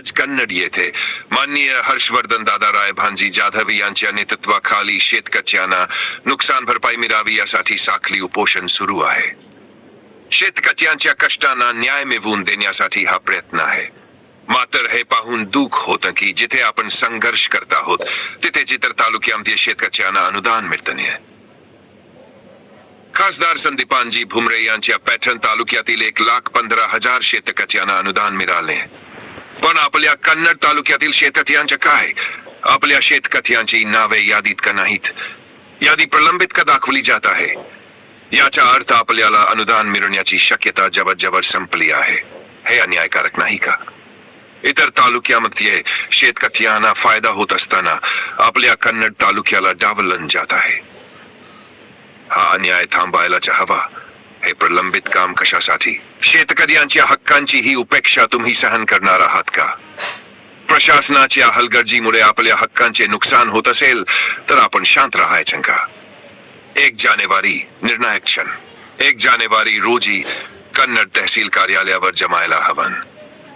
आज कन्नड येथे. माननीय हर्षवर्धन दादा राय भांजी जाधव यांच्या नेतृत्वाखाली शेतकऱ्यांना नुकसान भरपाई मिळावी यासाठी साखळी उपोषण सुरू आहे. शेतकऱ्यांच्या कष्टांना न्याय मिळवून देण्यासाठी हा प्रयत्न आहे. मात्र हे पाहून दुःख होतं की जिथे आपण संघर्ष करत आहोत तिथे चित्र तालुक्यामध्ये शेतकऱ्यांना अनुदान मिळत नाही. खासदार संदीपानजी भुमरे यांच्या पॅटर्न तालुक्यातील एक लाख पंधरा हजार शेतकऱ्यांना अनुदान मिळाले पण आपल्या कन्नड तालुक्यातील शेतकऱ्यांचे काय? आपल्या शेतकऱ्यांची नावे यादीत का नाहीत? यादी प्रलंबित का दाखवली जात आहे? याचा अर्थ आपल्याला अनुदान मिळण्याची शक्यता जवळजवळ संपली आहे. हे अन्यायकारक नाही का? इतर तालुक्यामध्ये शेतकऱ्यांना फायदा होत असताना आपल्या कन्नड तालुक्याला डावलन जात आहे. हा अन्याय थांबायलाच हवा. हे प्रलंबित काम कशासाठी? शेतकऱ्यांच्या हक्कांची ही उपेक्षा तुम्ही सहन करणार आहात का? प्रशासनाच्या हलगर्जीमुळे आपल्या हक्कांचे नुकसान होत असेल तर आपण शांत राहायचं का? एक जानेवारी निर्णायक क्षण. एक जानेवारी रोजी कन्नड तहसील कार्यालयावर जमायला हवन.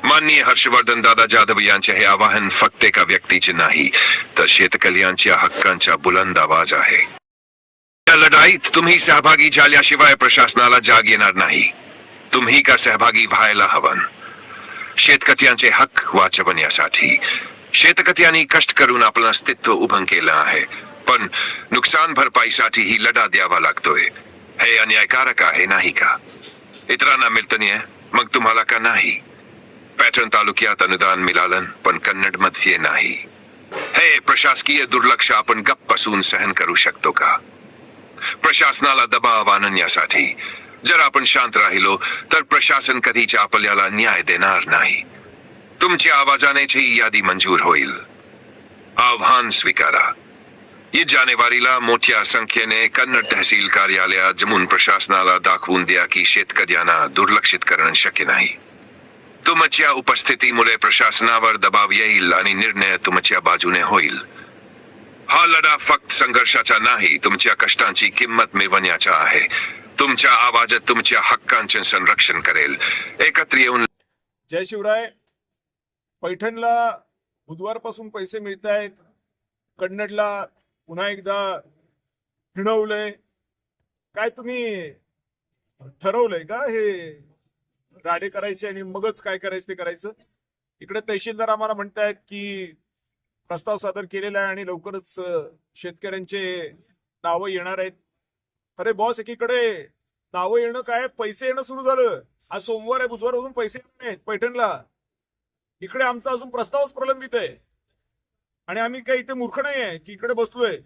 माननीय हर्षवर्धन दादा जाधव यांचे हे आवाहन फक्त एका व्यक्तीचे नाही तर शेतकऱ्यांच्या हक्कांचा बुलंद आवाज आहे. या लढाईत तुम्ही सहभागी झाल्याशिवाय प्रशासनाला जाग येणार नाही. तुम्ही का सहभागी व्हायला हवन? शेतकऱ्यांचे हक वाचवण्यासाठी. शेतकऱ्यांनी कष्ट करून आपलं अस्तित्व उभं केलं आहे. पण नुकसान भरपाईसाठी ही लढा द्यावा लागतोय. हे अन्यायकारक आहे नाही का? इतरांना मिळत नाही मग तुम्हाला का नाही? पॅटर्न तालुक्यात अनुदान मिळालं पण कन्नडमध्ये नाही. हे प्रशासकीय दुर्लक्ष आपण गप्प बसून सहन करू शकतो का? प्रशासनाला दबाव आणण्यासाठी. जर आपण शांत राहिलो तर प्रशासन कधीच आपल्याला न्याय देणार नाही. तुमच्या आवाजानेच ही यादी मंजूर होईल. आव्हान स्वीकारा. या जानेवारीला मोठ्या संख्येने कन्नड तहसील कार्यालयात जमून प्रशासनाला दाखवून द्या की शेतकऱ्यांना दुर्लक्षित करणं शक्य नाही. तुमच्या उपस्थितीमुळे प्रशासनावर दबाव येईल आणि निर्णय तुमच्या बाजूने होईल. हा लढा फक्त संघर्षाचा नाही तुमच्या कष्टांची किंमत मिळवण्याचा आहे. तुमच्या आवाजात तुमच्या हक्कांचे संरक्षण करेल. एकत्र येऊन जय शिवराय. पैठणला बुधवारपासून पैसे मिळत आहेत. कन्नडला पुन्हा एकदा हिणवलंय काय तुम्ही ठरवलंय का हे राडे करायचे आणि मगच काय करायचं ते करायचं? इकडे तहसीलदार आम्हाला म्हणतायत की प्रस्ताव सादर केलेला आहे आणि लवकरच शेतकऱ्यांचे नावं येणार आहेत. अरे बॉस एकीकडे नावं येणं काय? पैसे येणं सुरू झालं. आज सोमवार आहे बुधवार अजून पैसे येणार नाहीत पैठणला. इकडे आमचा अजून प्रस्तावच प्रलंबित आहे. आणि आम्ही काही इथे मूर्ख नाही आहे की इकडे बसलोय.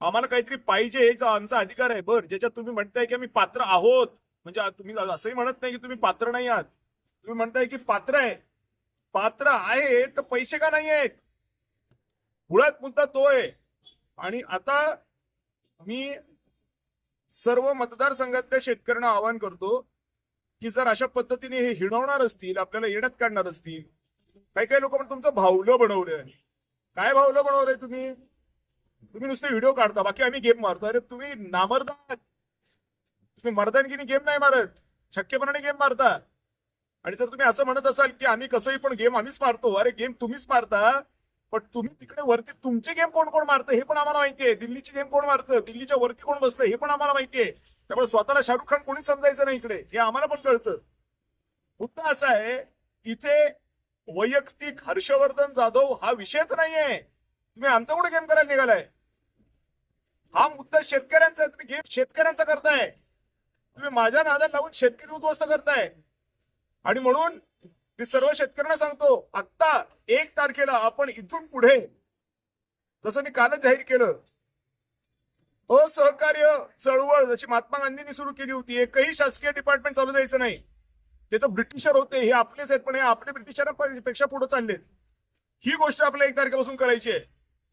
आम्हाला काहीतरी पाहिजे हेच आमचा अधिकार आहे. बर ज्याच्यात तुम्ही म्हणताय की आम्ही पात्र आहोत. म्हणजे तुम्ही असंही म्हणत नाही की तुम्ही पात्र नाही आहात. तुम्ही म्हणताय की पात्र आहे. पात्र आहे तर पैसे का नाही आहेत? मुळात मुद्दा तो आहे. आणि आता मी सर्व मतदारसंघातल्या शेतकऱ्यांना आवाहन करतो की जर अशा पद्धतीने हे हिणवणार असतील आपल्याला येण्यात काढणार असतील काही काही लोक पण तुमचं भावलं बनवलंय. काय भावलं बनवलंय तुम्ही? तुम्ही नुसते व्हिडिओ काढता बाकी आम्ही गेम मारतो. अरे तुम्ही नामर्दात. तुम्ही मर्दानगिनी गेम नाही मारत छक्केपणाने गेम मारता. आणि जर तुम्ही असं म्हणत असाल की आम्ही कसंही पण गेम आम्हीच मारतो अरे गेम तुम्हीच मारता पण तुम्ही तिकडे वरती तुमचे गेम कोण कोण मारतं हे पण आम्हाला माहितीये दिल्लीची गेम कोण मारतं? दिल्लीच्या वरती कोण बसतं हे पण आम्हाला माहितीये त्यामुळे स्वतःला शाहरुख खान कोणीच समजायचं नाही इकडे. हे आम्हाला पण कळतं. मुद्दा असा आहे इथे वैयक्तिक हर्षवर्धन जाधव हा विषयच नाहीये. तुम्ही आमचा कुठे गेम करायला निघालाय? हा मुद्दा शेतकऱ्यांचा तुम्ही गेम शेतकऱ्यांचा करताय. तुम्ही माझ्या नादात लावून शेतकरी उद्ध्वस्त करताय. आणि म्हणून मी सर्व शेतकऱ्यांना सांगतो आत्ता एक तारखेला आपण इथून पुढे जसं मी कालच जाहीर केलं असहकार्य चळवळ जशी महात्मा गांधींनी सुरू केली होती एकही शासकीय डिपार्टमेंट चालू द्यायचं नाही. ते तर ब्रिटिशर होते हे आपलेच आहेत पण हे आपले ब्रिटिशरांपेक्षा पुढे चाललेत. ही गोष्ट आपल्याला एक तारखेपासून करायची आहे.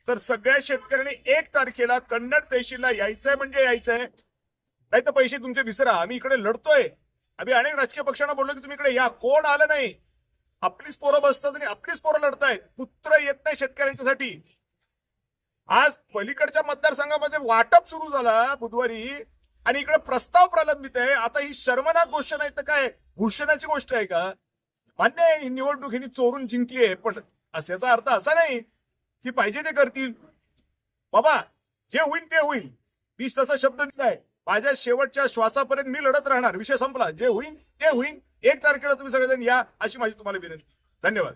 तर सगळ्या शेतकऱ्यांनी एक तारखेला कन्नड तहसीलला यायचंय म्हणजे यायचंय. नाही तर पैसे तुमचे विसरा. आम्ही इकडे लढतोय. आम्ही अनेक राजकीय पक्षांना बोललो की तुम्ही इकडे या. कोण आलं नाही? आपलीच पोरं बसतात आणि आपलीच पोरं लढतायत. पुत्र येत नाही शेतकऱ्यांच्यासाठी. आज पलीकडच्या मतदारसंघामध्ये वाटप सुरू झाला बुधवारी आणि इकडे प्रस्ताव प्रलंबित आहे. आता ही शर्मनाक गोष्ट नाही तर काय? भूषणाची गोष्ट आहे का? मान्य आहे निवडणूक ही चोरून जिंकली आहे पण असेचा अर्थ असा नाही की पाहिजे ते करतील. बाबा जे होईल ते होईल. तीस तसा शब्द दिलाय माझ्या शेवटच्या श्वासापर्यंत मी लढत राहणार. विषय संपला. जे होईल ते होईल. एक तारखेला तुम्ही सगळेजण या अशी माझी तुम्हाला विनंती. धन्यवाद.